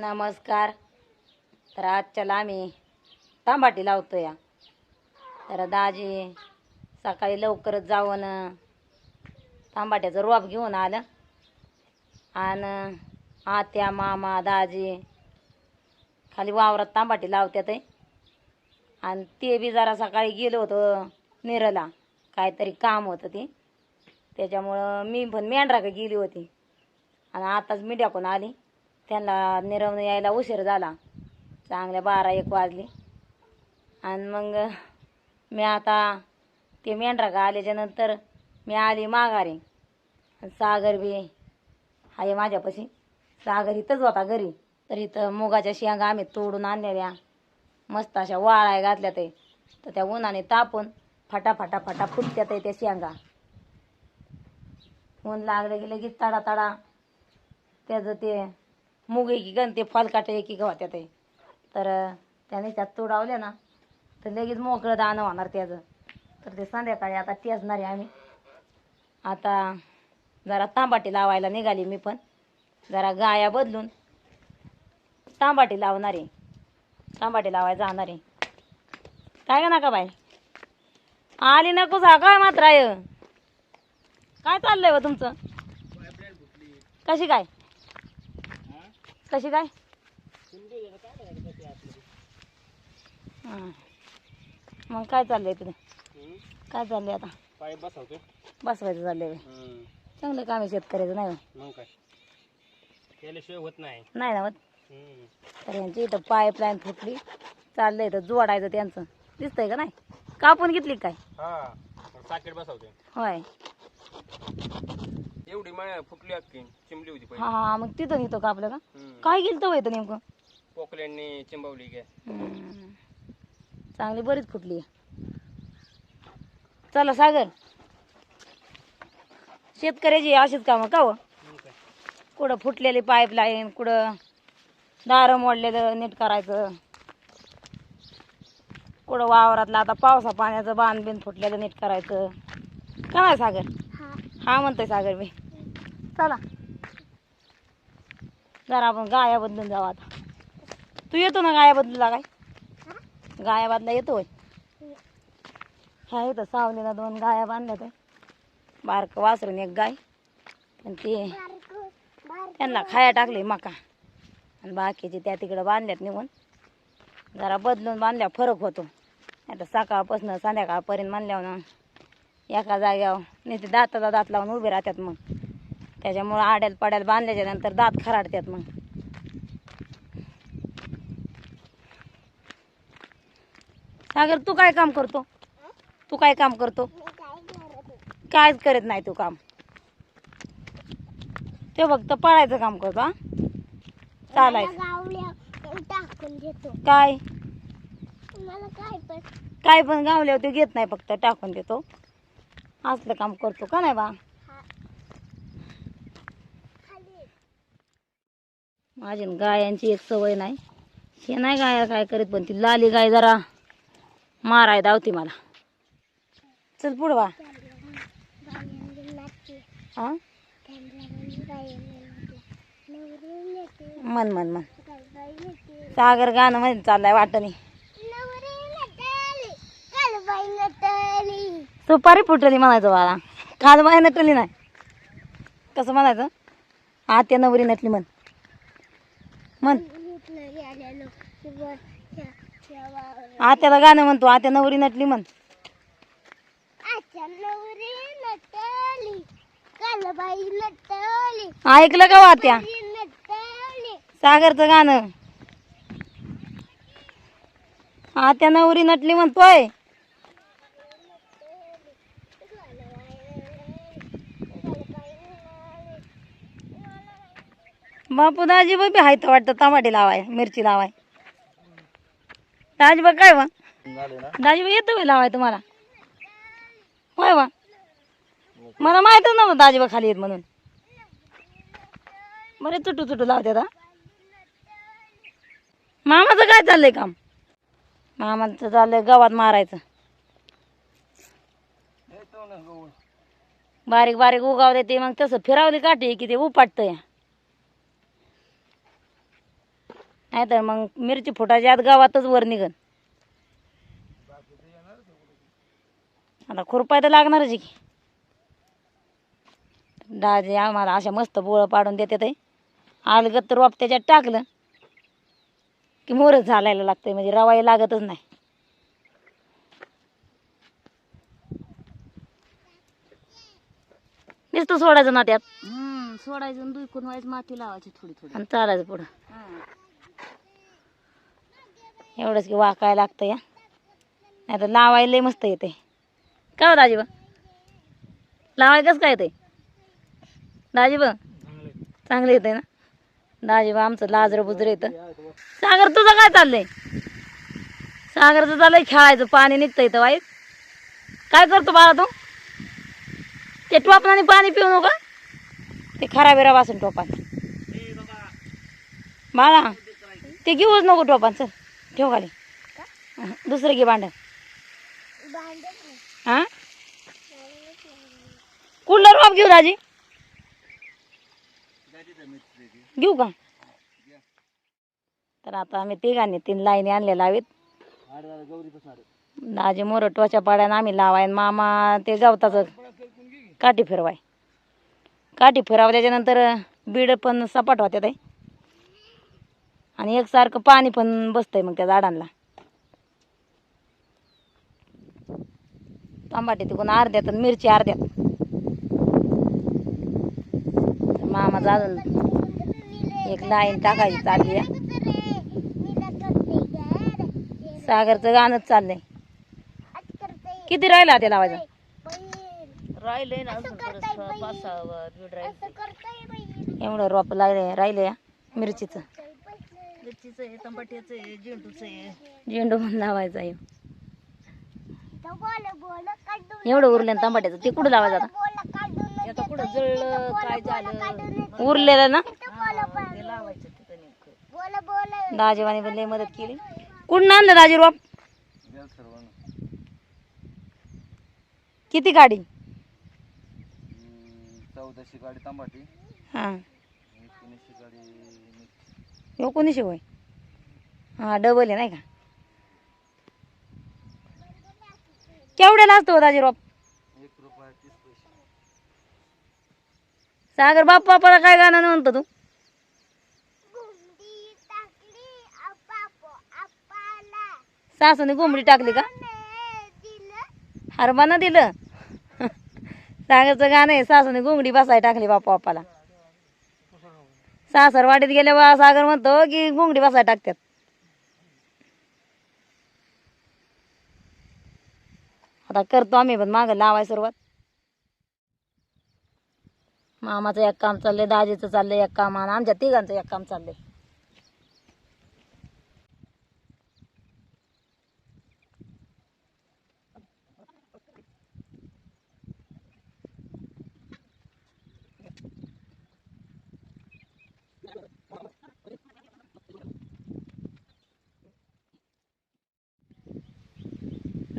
नमस्कार. तर आजच्याला आम्ही तांबाटी लावतो या तर दाजी सकाळी लवकरच जाऊन तांबाट्याचं रोप घेऊन आलं. आणि आत्या मामा दाजी खाली वावरात तांबाटी लावत्यात आहे आणि ते बी जरा सकाळी गेलो होतो निरला. काहीतरी काम होतं ते. त्याच्यामुळं मी पण मेंढराकडे गेली होती. आणि आताच मीडियाकडून आली. त्यांना निरवून यायला उशीर झाला. चांगल्या बारा एक वाजली. आणि मग मी आता ते मेंढरा का आल्याच्यानंतर मी आली माघारी. सागर बी आहे माझ्यापाशी. सागर इथंच होता घरी. तर इथं मुगाच्या शेंगा आम्ही तोडून आणलेल्या. मस्त अशा वाळाय घातल्या ते. तर त्या उन्हाने तापून फटाफटा फटा फटा फुटत्यात त्या शेंगा. ऊन लागलं की लगेच तडा तडा त्याचं ते मुग एकी गण ते फलकाटे एकी होत्या ते तर त्याने त्यात तोडावल्या ना तर लगेच मोकळं दाणं होणार त्याचं. तर ते संध्याकाळी आता टेचणार आहे आम्ही. आता जरा तांबाटी लावायला निघाली मी पण. जरा गाया बदलून तांबाटी लावणार. आहे तांबाटी लावायला जाणार. आहे काय का नका बाई? आली नको जा काय मात्र काय चाललंय व तुमचं? कशी काय? कशी काय? हां. मग काय चाललंय तुझं काय चाललंय आता? पाय बसवतो बसवायचं चाललंय. चांगलं काम आहे शेतकऱ्याचं नाही. मग काय? केल्याशिवाय होत नाही. नाही ना होत. हम्म. तर यांची इथं पाईपलाईन फुटली. चाललंय तर जोडायचं त्यांचं. दिसतंय का नाही? कापून घेतली काय? हा. साकेट बसवते होय. एवढी माया फुटली अख्खी चिमली होती हा हा मग तिथं नेतो का आपलं का? पहिले काय गेलं तर येतं नेमकं? पोकल्यांनी चिंबवली हम्म. चांगली बरीच फुटली. चला सागर. शेतकऱ्याची अशीच कामं का हो? काय कुठं फुटलेली पाईपलाईन कुठं दारं मोडलेलं नीट करायचं. कुठं वावरातलं आता पावसा पाण्याचं बांध बिन फुटलेलं नीट करायचं. का नाही सागर? हा म्हणतोय सागर मी चला. जरा आपण गाया बदलून जाऊ आता. तू येतो ना गाया बदलूला काय? गाया बदला येतोय ह्या. इथं सावलीला दोन गाया बांधल्या ते बारकं वासरून एक गाय. पण ते त्यांना खाया टाकले मका. आणि बाकीचे त्या तिकडं बांधल्यात निघून. जरा बदलून बांधल्या फरक होतो. आता सकाळपासून संध्याकाळपर्यंत म्हणल्यावर ना एका जाग्यावर नुसते दाताचा दात लावून उभे राहतात मग. त्याच्यामुळं आड्याला पाड्याला बांधल्याच्या नंतर दात खराडतात मग. सागर तू काय काम करतो? तू काय काम करतो? कायच करत नाही तू काम. ते फक्त पळायचं काम करतो हा? चालायचं. टाकून घेतो काय? मला काय पण काय पण गावल्यावर ते घेत नाही फक्त टाकून देतो. असलं काम करतो का नाही बा? माझी गायांची एक सवय नाही. हे नाही गाया काय करीत पण ती लाली गाय जरा माराय धावती मला. चल पुढं बा. हा मन मन मन सागर गाणं म्हणजे चाललाय वाटणी. सुपारी फुटली म्हणायचं मला काल बाय नटली नाही. कसं म्हणायचं? आत्या नवरी नटली म्हण. म्हण. आत्याला गाणं म्हणतो आत्या नवरी नटली म्हण. ऐकलं का हो आत्या? नटली. सागरचं गाणं. आत्या नवरी नटली म्हणतोय. बापू दाजी बी हायत वाटतं टमाटे लावाय मिरची लावाय. दाजी काय वा दाजी बा येतो लावाय तुम्हाला? होय वा मला माहितच नव्हतं दाजी खाली येत म्हणून. बरे चुटू चुटू लावते आता मामाचं काय चाललंय काम? मामाचं चाललंय गावात मारायचं. बारीक बारीक उगावले ते मग तसं फिरावली काठी की ते उपाटतं या नाहीतर मग मिरची फुटाच्या आत गावातच वर निघन. आता खुरपाय तर लागणारच की. दाजी आम्हाला अशा मस्त बोळं पाडून देते ते आलगत रोप त्याच्यात टाकलं की मोरच झालायला लागतंय म्हणजे रवाई लागतच नाही. नुसतं सोडायचं ना त्यात सोडायचं दुखून व्हायचं माती लावायची थोडी थोडी. आणि चालायचं पुढं. एवढंच की वाकायला लागतं या. नाही तर लावायला लय मस्त येते. काय हो दाजी लावाय कसं काय येते? दाजी चांगलं येते ना? दाजी बा आमचं लाजरं बुजरं येतं. सागर तुझं काय चाललंय? सागरचं चाललंय खेळायचं पाणी निघतं इथं वाईट काय करतो बाळा तू? ते टोपणाने पाणी पिऊ नका? ते खराब बिराब असेल टोपान बाळा ते घेऊच नको टोपांचं ठेव खाली. दुसरं घे भांड. हा? कुठला रोप घेऊ दाजी. घेऊ का? तर आता आम्ही तिघांनी तीन लाईनी आणले लावीत. दाजी मोर टोच्या पाड्यानं आम्ही लावाय मामा ते गवताचं काठी फिरवाय. काठी फिरवल्याच्या त्याच्यानंतर बीड पण सपाट होत्या ते आणि एकसारखं पाणी पण बसतंय मग त्या झाडांना. टमाटे तिकडून अर्ध्यात आणि मिरची अर्ध्यात. मामाचं अजून एक लाईन टाकायची चालली सागरचं गाणंच चाललंय. किती राहिला ते लावायचं? राहिलंय ना राहील. एवढं रोप लागले राहिले या मिरचीचं. मिरचीचं आहे टमाट्याचं आहे झेंडूचं आहे. झेंडू पण लावायचा आहे. एवढं उरलं ना टमाट्याचं ते कुठं लावायचं आता? आता कुठं जळलं काय झालं? उरलेलं ना? ते लावायचं तिथं नेमकं. दाजीवानी पण लई मदत केली. कुठं आणलं दाजी रोप? किती गाडी? चौदाशे गाडी तांबाटी. हां. एकोणीसशे होय हां डबल आहे नाही का? केवढ्याला असतो हो दाजी रोप? सागर बाप बापाला काय गाणं म्हणतो तू? सासूने कोंबडी टाकली का? हरबानं दिलं. सागरचं गाणं आहे सासूने घुंगडी बसाय टाकली बापा बापाला. सासरवाडीत गेल्या बा सागर म्हणतो की घुंगडी बसायला टाकतात. आता करतो आम्ही पण मागं लावाय सुरुवात. मामाचं एक काम चाललंय दाजीचं चाललंय एक काम आणि आमच्या तिघांचं एक काम चाललंय.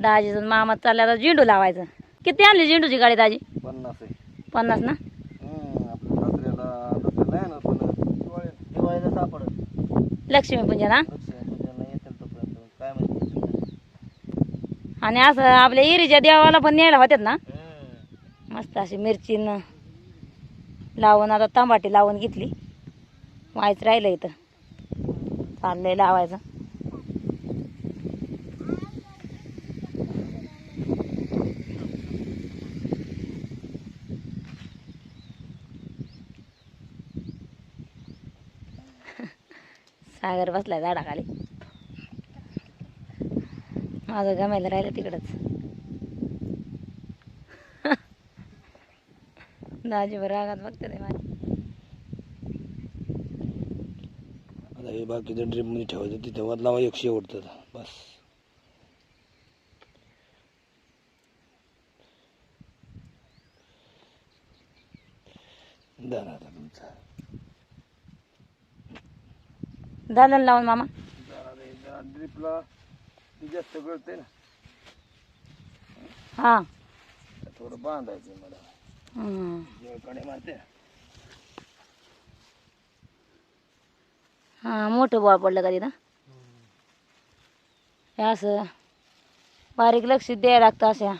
दाजीचं मामा चालल्या आता झेंडू लावायचं. किती आणली झेंडूची गाडी दाजी? पन्नास आहे. पन्नास ना? आपल्या दसऱ्याला दसऱ्याला आहे ना पण दिवाळीला सापडत लक्ष्मीपूजन हा? लक्ष्मीपूजनला येतील तोपर्यंत. काय माहिती आणि असं आपल्या इरीच्या देवाला पण न्यायला होत्यात ना? मस्त अशी मिरची न लावून आता तांबाटी लावून घेतली. व्हायचं राहिलं इथं. चाललंय लावायचं. सागर बसलाय झाडाखाली. माझं गमायला राहिलं तिकडंच. दाजीवर रागात बघते ते माझी. आता हे बाकीचं ड्रीपमध्ये ठेवायचं तिथे वाद एकशे एक बस. धरा आता तुमचा. दालन लावून मामा. ड्रीपला जास्त ना. हा. थोडं बांधायचं मला. हम्म. जेवकडे मारते हां मोठं बॉल पडलं का तिथं? हे असं बारीक लक्ष द्यायला लागतं अशा.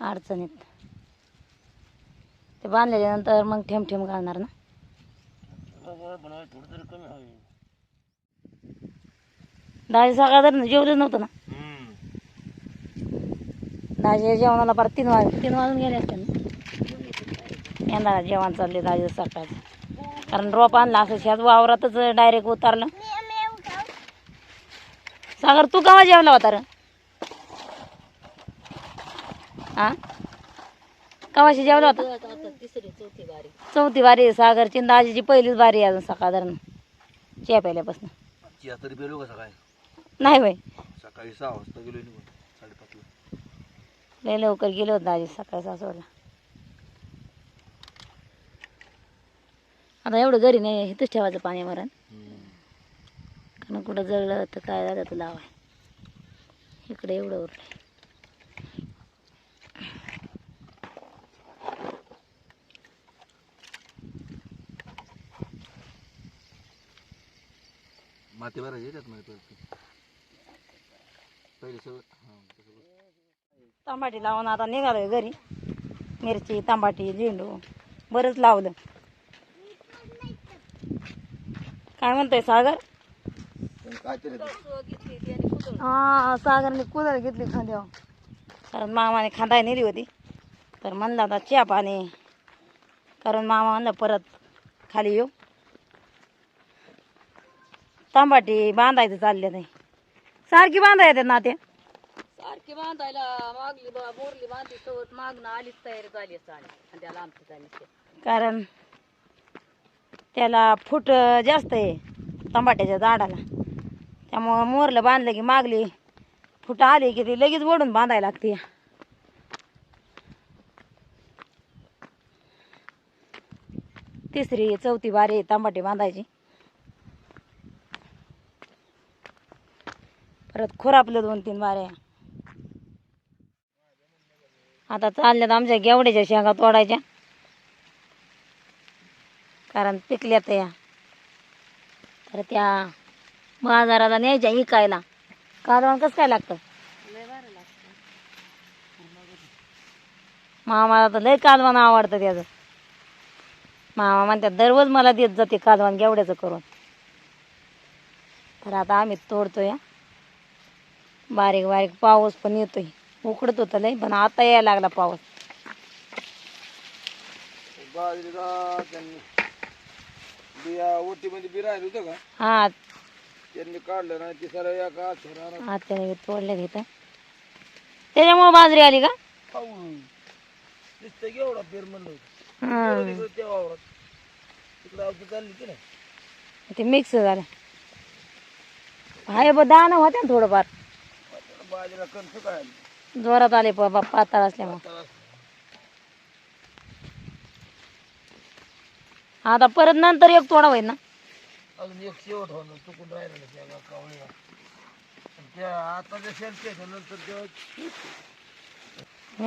अडचणीत. ते बांधल्याच्यानंतर मग ठेम ठेम घालणार ना. थोडं तरी कमी हवी. दाजी सकाळ जर जेवलंच नव्हतं ना? दाजी जेवणाला परत तीन वाज तीन वाजून गेले असते ना? यंदा जेवण चालले दाजी सकाळचं. कारण रोप आणला असं शेत वावरातच डायरेक्ट उतारलं. सागर तू केव्हा जेवला होता रे? हा कवाशी जेवला होता? चौथी बारी चौथी बारी आहे सागरची. दाजीची पहिलीच बारी आहे अजून सकाळ धरण च्या पहिल्यापासून. चिया तरी पेलो का सकाळी? नाही बाई. सकाळी सहा वाजता गेलो निघून. साडेपाचला. लय लवकर गेलो होतो दाजी सकाळी सासवडला. आता एवढं घरी नाही इथंच ठेवायचं पाणी मरण कारण कुठं जळलं तर काय झालं तर लावाय. इकडे एवढं उरलं माती भरायची येतात पहिले सगळं हां तसं बस. टमाटी लावून आता निघालोय घरी. मिरची टमाटी झेंडू बरंच लावलं. काय म्हणतोय सागर? काहीतरी ते- हा सागरने कुदळ घेतली खांद्यावर. कारण मामाने खांदाय नेली होती. तर म्हणला आता च्या पाणी. कारण मामा म्हणलं परत खाली येऊ. तांबाटी बांधायचं चालले नाही सारखी बांधा येते ना ते. सारखी बांधायला मागली बा बोरली बांधली सवत मागणं आलीच तयारी झाली चालेल आणि त्याला आमची झाली कारण त्याला फूट जास्त आहे तंबाट्याच्या झाडाला. त्यामुळं मोरलं बांधलं की मागली फुट आली की ती लगेच ओढून बांधायला लागते. तिसरी चौथी बारी तांबाटी बांधायची. परत खोरापलं दोन तीन बाऱ्या आता चालल्यात आमच्या गेवड्याच्या शेंगा तोडायच्या. कारण पिकल्यात या. तर त्या बाजाराला न्यायच्या इकायला. कालवण कसं काय लागतं? मामाला तर लय कालवण आवडतं त्याचं. मामा म्हणतात दररोज मला देत जाते कालवण गेवड्याचं करून. तर आता आम्ही तोडतोय. हा. बारीक बारीक पाऊस पण येतोय. उकडत होतं लय पण आता यायला लागला पाऊस. बाजरीला त्यांनी बिया ओटीमध्ये बी राहिलं होतं का? हा. त्यांनी काढलं नाही ते आत्याने तोडले त्याच्यामुळे बाजरी आली का? खाऊन नुसतं एवढा पेर म्हणलं होतं. हा. तिकडे त्या वावरात. तिकडे आवती चालली की नाही? ते मिक्स झालं. हाय ब दाणं होत्या ना थोडंफार. कणसं काय जोरात आले प- बा- पातळ असल्यामुळे आता परत नंतर एक तोडा होईल ना? अजून एक शेवट चुकून राहिलं त्या कावळीला आणि त्या आता जे शेलते नंतर तेव्हा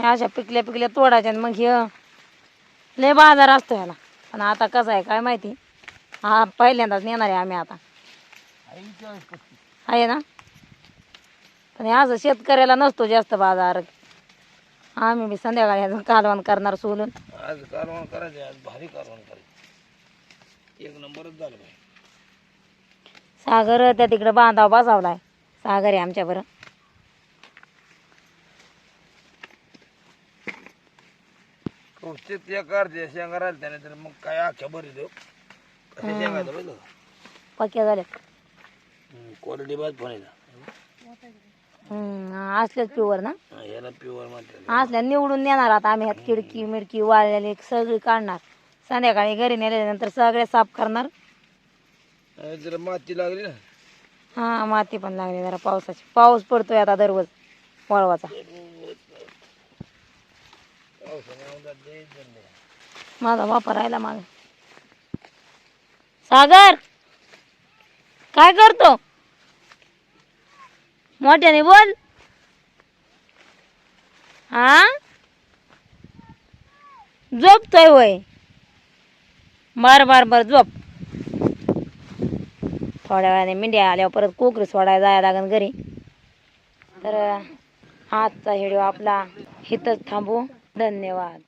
अशा पिकल्या पिकल्या तोडायच्या आणि मग हे लय बाजार असतो ह्याला. पण आता कसं आहे काय माहिती? हा पहिल्यांदाच नेणार आहे आम्ही आता. आहे ना? पण हे असं शेतकऱ्याला नसतो जास्त बाजार. आम्ही बी संध्याकाळी अजून कालवण करणार सोलून. आज कारवाण करायचे आज भारी कारवाण करायचे. एक नंबरच झालं सागर त्या तिकडं बांधाव बसावलाय. सागर आहे आमच्या बरं. शेंगा राहिल्या त्याने तर मग काय आख्या बरी देऊ? कशा शेंगायचं बघितलं का? पक्या झाल्या क्वालिटी बाद पण आहे ना. हम्म, असल्याच प्युअर ना? हा, याला प्युअर म्हणतात असल्या निवडून नेणार आता आम्ही ह्यात खिडकी मिडकी वाळलेली सगळी काढणार. संध्याकाळी घरी नेल्यानंतर सगळे साफ करणार. जरा माती लागली ना. हा माती पण लागली जरा पावसाची. पाऊस पडतोय आता दररोज वळवाचा. पावसाने. माझा वापर राहिला माग. सागर! काय करतो? मोठ्याने बोल. हा? झोपतोय होय. बार बार बर झोप. थोड्या वेळाने मेंढ्या आल्यावर परत कोकरी सोडायला जायला लागेल घरी. तर आजचा व्हिडिओ आपला इथंच थांबू. धन्यवाद.